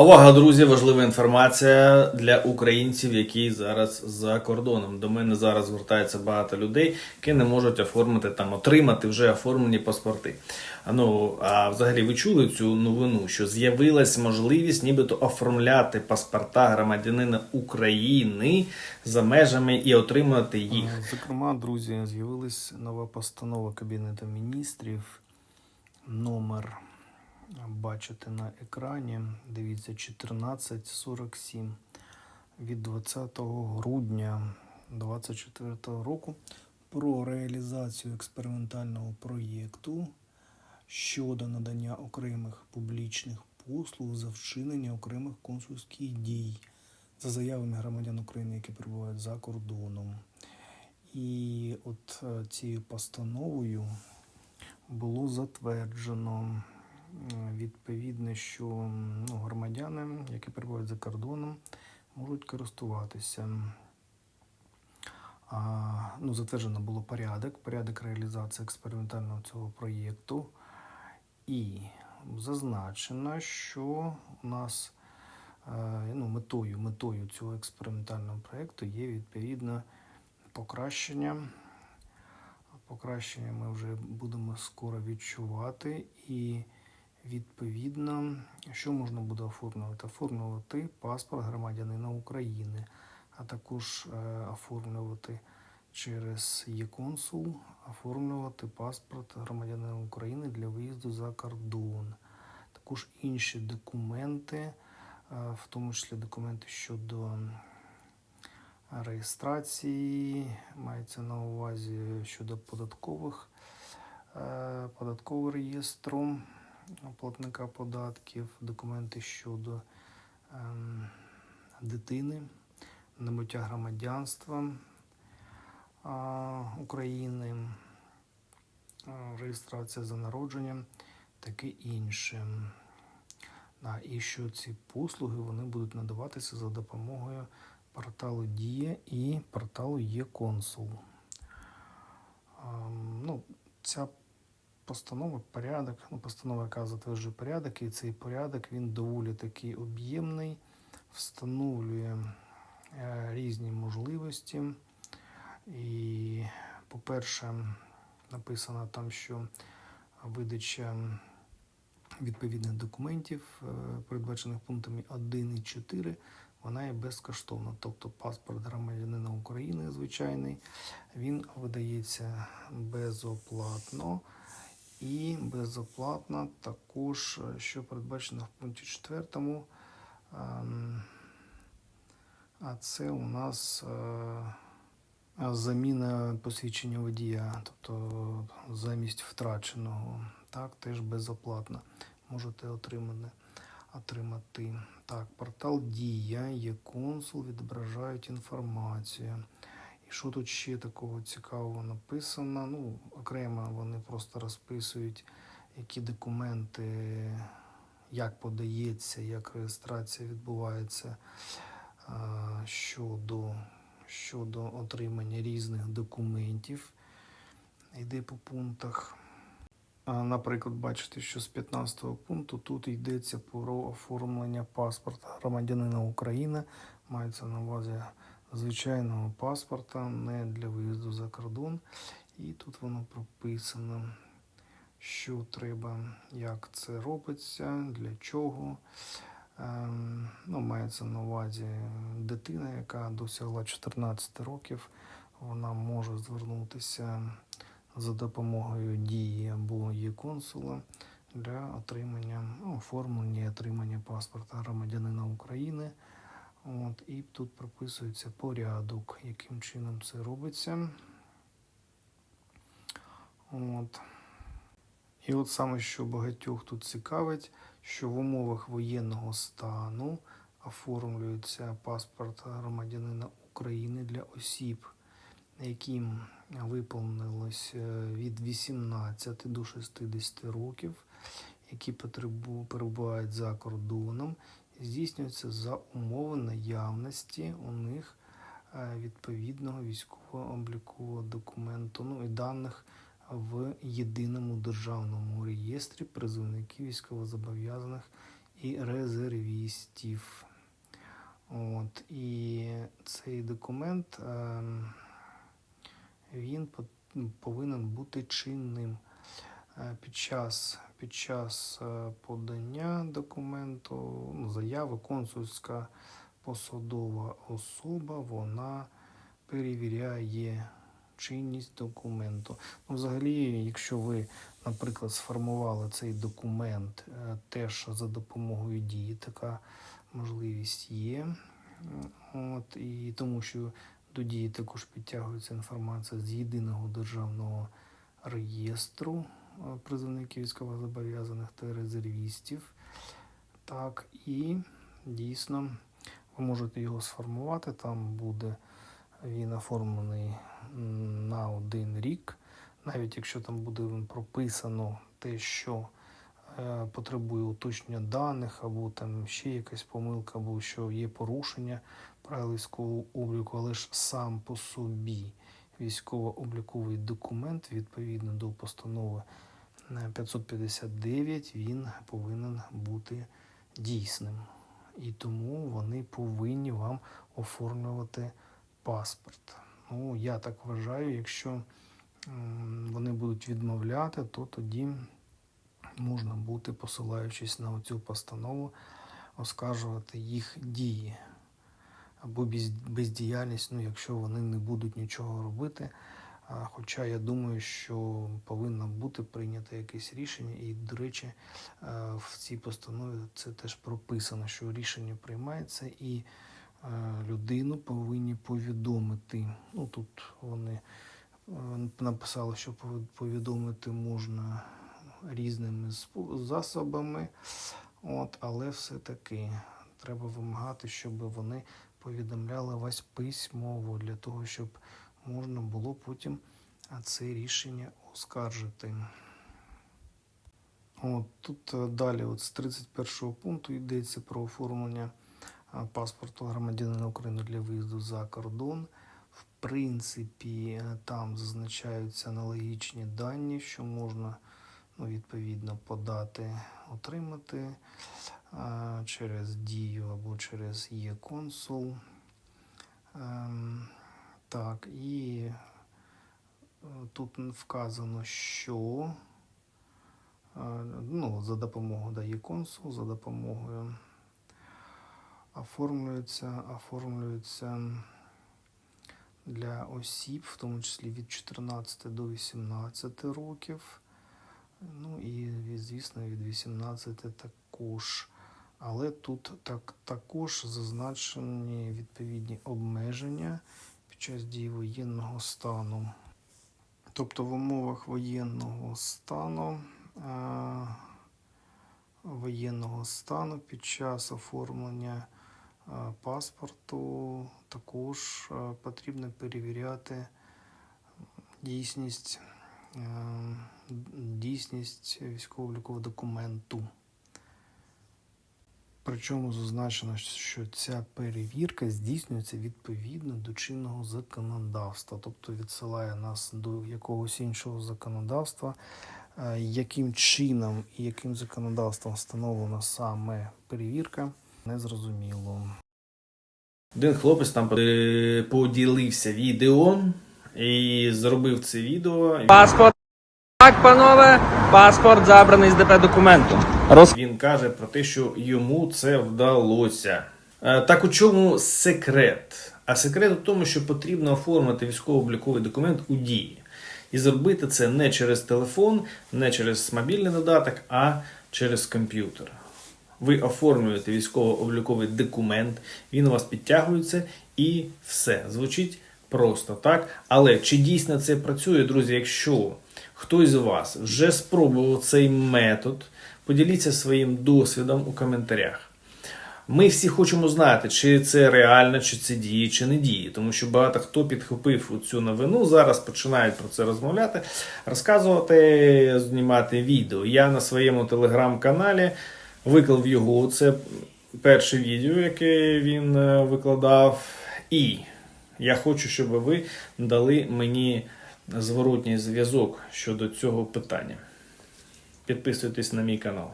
Увага, друзі! Важлива інформація для українців, які зараз за кордоном. До мене зараз звертається багато людей, які не можуть оформити там, отримати вже оформлені паспорти. Ну а взагалі ви чули цю новину, що з'явилась можливість нібито оформляти паспорта громадянина України за межами і отримати їх. Е, Зокрема, друзі, з'явилась нова постанова Кабінету міністрів. Номер бачите на екрані. Дивіться, 1447 від 20 грудня 2024 року про реалізацію експериментального проєкту щодо надання окремих публічних послуг за вчинення окремих консульських дій за заявами громадян України, які перебувають за кордоном. І от е, цією постановою було затверджено відповідне, що ну, громадяни, які перебувають за кордоном, можуть користуватися. А, ну, затверджено було порядок, порядок реалізації експериментального цього проєкту. І зазначено, що у нас е, ну, метою, метою цього експериментального проєкту є відповідно покращення. Покращення ми вже будемо скоро відчувати. І відповідно, що можна буде оформлювати? Оформлювати паспорт громадянина України, а також е, оформлювати через є-консул, оформлювати паспорт громадянина України для виїзду за кордон. Також інші документи, е, в тому числі документи щодо реєстрації, мається на увазі щодо податкових е, податкового реєстру платника податків, документи щодо ем, дитини, набуття громадянства а, України, а, реєстрація за народженням, таке інше. Да, і що ці послуги вони будуть надаватися за допомогою порталу Дія і порталу Є-Консул. Ем, Ну, ця постанова, порядок, ну, постанова, яка затверджує порядок, і цей порядок він доволі такий об'ємний, встановлює е, різні можливості. І, по-перше, написано там, що видача відповідних документів, е, передбачених пунктами 1 і 4, вона є безкоштовна. Тобто паспорт громадянина України звичайний, він видається безоплатно. І безоплатно також, е, що передбачено в пункті 4, ем, а це у нас е, заміна посвідчення водія, тобто замість втраченого, так, теж безоплатно можете отримати. отримати. Так, портал Дія, є консул, відображають інформацію. І що тут ще такого цікавого написано? Ну, окремо вони просто розписують, які документи, як подається, як реєстрація відбувається щодо, щодо отримання різних документів. Йде по пунктах. Наприклад, бачите, що з 15 пункту тут йдеться про оформлення паспорта громадянина України. Мається на увазі звичайного паспорта, не для виїзду за кордон. І тут воно прописано, що треба, як це робиться, для чого. Ем, ну, мається на увазі дитина, яка досягла 14 років, вона може звернутися за допомогою дії або є консула для отримання, ну, оформлення і отримання паспорта громадянина України. От, і тут прописується порядок, яким чином це робиться. От. І от саме, що багатьох тут цікавить, що в умовах воєнного стану оформлюється паспорт громадянина України для осіб, яким виповнилось е, від 18 до 60 років, які перебувають за кордоном, здійснюється за умови наявності у них е, відповідного військового облікового документу, ну і даних в єдиному державному реєстрі призовників військовозобов'язаних і резервістів. От, і цей документ ем, він по- повинен бути чинним. Е, Під час, під час е, подання документу, ну, заяви, консульська посадова особа, вона перевіряє чинність документу. Ну, взагалі, якщо ви, наприклад, сформували цей документ е, теж за допомогою дії, така можливість є. От, і тому що до дії також підтягується інформація з єдиного державного реєстру призовників військовозобов'язаних та резервістів. Так, і дійсно ви можете його сформувати. Там буде він оформлений на один рік. Навіть якщо там буде прописано те, що е, потребує уточнення даних, або там ще якась помилка, або що є порушення правил військового обліку, але ж сам по собі військово-обліковий документ відповідно до постанови 559 він повинен бути дійсним. І тому вони повинні вам оформлювати паспорт. Ну, я так вважаю, якщо вони будуть відмовляти, то тоді можна бути, посилаючись на цю постанову, оскаржувати їх дії або бездіяльність, ну, якщо вони не будуть нічого робити. Хоча я думаю, що повинно бути прийнято якесь рішення, і, до речі, е, в цій постанові це теж прописано, що рішення приймається і е, людину повинні повідомити. Ну тут вони е, написали, що повідомити можна різними засобами, от, але все-таки треба вимагати, щоб вони повідомляли вас письмово для того, щоб можна було потім це рішення оскаржити. От, тут е, далі, от з 31 пункту йдеться про оформлення паспорту громадянина України для виїзду за кордон. В принципі, е, там зазначаються аналогічні дані, що можна ну, відповідно подати, отримати через дію або через є-консул. Ем, так, і е, тут вказано, що е, ну, за допомогою дає консул, за допомогою оформлюється, оформлюється для осіб, в тому числі від 14 до 18 років. Ну і, звісно, від 18 також. Але тут так, також зазначені відповідні обмеження час дії воєнного стану. Тобто в умовах воєнного стану, е, воєнного стану під час оформлення е, паспорту також е, потрібно перевіряти дійсність, дійсність військово-облікового документу. Причому зазначено, що ця перевірка здійснюється відповідно до чинного законодавства, тобто відсилає нас до якогось іншого законодавства, Е, яким чином і яким законодавством встановлена саме перевірка, незрозуміло. Один хлопець там поділився відео і зробив це відео. Паспорт. Так, панове, паспорт забраний з ДП документу. Роз... Він каже про те, що йому це вдалося. Е, Так у чому секрет? А секрет у тому, що потрібно оформити військово-обліковий документ у дії. І зробити це не через телефон, не через мобільний додаток, а через комп'ютер. Ви оформлюєте військово-обліковий документ, він у вас підтягується і все. Звучить просто так. Але чи дійсно це працює, друзі? Якщо хтось з вас вже спробував цей метод, поділіться своїм досвідом у коментарях. Ми всі хочемо знати, чи це реально, чи це діє, чи не діє. Тому що багато хто підхопив цю новину, зараз починають про це розмовляти, розказувати, знімати відео. Я на своєму телеграм-каналі виклав його. Це перше відео, яке він е, викладав. І я хочу, щоб ви дали мені зворотній зв'язок щодо цього питання. Підписуйтесь на мій канал.